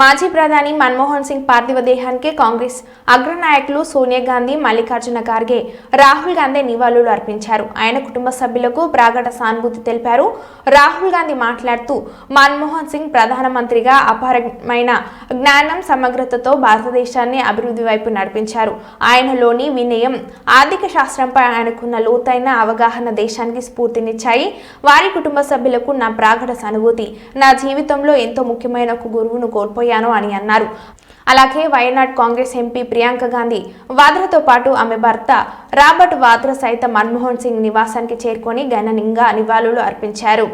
మాజీ ప్రధాని మన్మోహన్ సింగ్ పార్థివ దేహానికి కాంగ్రెస్ అగ్రనాయకులు సోనియా గాంధీ మల్లికార్జున ఖార్గే రాహుల్ గాంధీ నివాళులు అర్పించారు. ఆయన కుటుంబ సభ్యులకు ప్రాగట సానుభూతి తెలిపారు. రాహుల్ గాంధీ మాట్లాడుతూ మన్మోహన్ సింగ్ ప్రధానమంత్రిగా అపారమైన జ్ఞానం సమగ్రతతో భారతదేశాన్ని అభివృద్ధి వైపు నడిపించారు. ఆయనలోని వినయం ఆర్థిక శాస్త్రంపై ఆయనకున్న లోతైన అవగాహన దేశానికి స్ఫూర్తినిచ్చాయి. వారి కుటుంబ సభ్యులకు నా ప్రాగట సానుభూతి. నా జీవితంలో ఎంతో ముఖ్యమైన ఒక గురువును కోల్పోయాను అని అన్నారు. అలాగే వయనాడ్ కాంగ్రెస్ ఎంపీ ప్రియాంక గాంధీ వాద్రతో పాటు ఆమె భర్త రాబర్ట్ వాద్ర సైతం మన్మోహన్ సింగ్ నివాసానికి చేరుకొని ఘనంగా నివాళులు అర్పించారు.